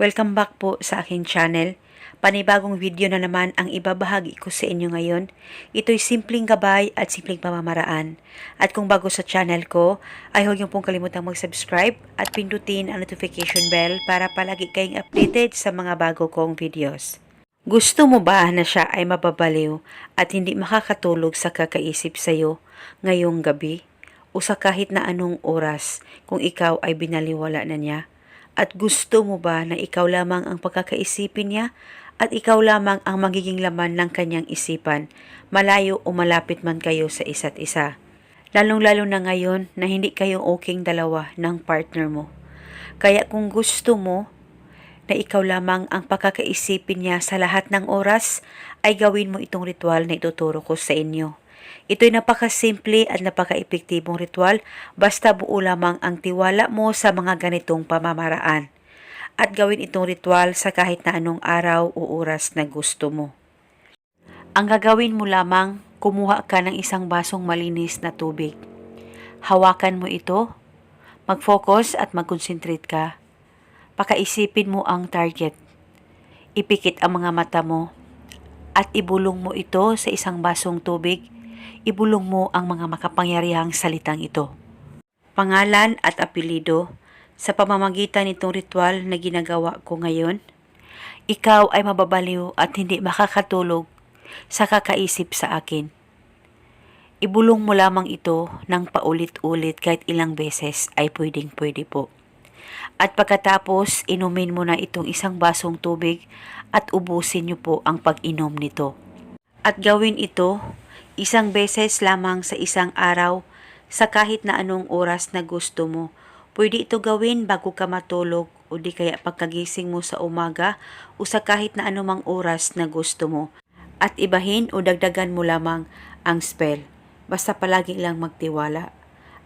Welcome back po sa aking channel. Panibagong video na naman ang ibabahagi ko sa inyo ngayon. Ito'y simpleng gabay at simpleng pamamaraan. At kung bago sa channel ko, ay huwag niyo pong kalimutang mag-subscribe at pindutin ang notification bell para palagi kayong updated sa mga bago kong videos. Gusto mo ba na siya ay mababaliw at hindi makakatulog sa kakaisip sa'yo ngayong gabi o sa kahit na anong oras kung ikaw ay binaliwala na niya? At gusto mo ba na ikaw lamang ang pagkakaisipin niya at ikaw lamang ang magiging laman ng kanyang isipan, malayo o malapit man kayo sa isa't isa? Lalong-lalo na ngayon na hindi kayo oking dalawa ng partner mo. Kaya kung gusto mo na ikaw lamang ang pagkakaisipin niya sa lahat ng oras, ay gawin mo itong ritual na ituturo ko sa inyo. Ito'y napakasimple at napaka-epektibong ritual basta buo lamang ang tiwala mo sa mga ganitong pamamaraan. At gawin itong ritual sa kahit na anong araw o oras na gusto mo. Ang gagawin mo lamang, kumuha ka ng isang basong malinis na tubig. Hawakan mo ito, mag-focus at mag-concentrate ka. Pakaisipin mo ang target. Ipikit ang mga mata mo at ibulong mo ito sa isang basong tubig. Ibulong mo ang mga makapangyarihang salitang ito. Pangalan at apelido sa pamamagitan nitong ritual na ginagawa ko ngayon, ikaw ay mababaliw at hindi makakatulog sa kakaisip sa akin. Ibulong mo lamang ito ng paulit-ulit kahit ilang beses ay pwedeng pwede po. At pagkatapos, inumin mo na itong isang basong tubig at ubusin niyo po ang pag-inom nito. At gawin ito isang beses lamang sa isang araw sa kahit na anong oras na gusto mo. Pwede ito gawin bago ka matulog o di kaya pagkagising mo sa umaga o sa kahit na anumang oras na gusto mo. At ibahin o dagdagan mo lamang ang spell. Basta palagi lang magtiwala.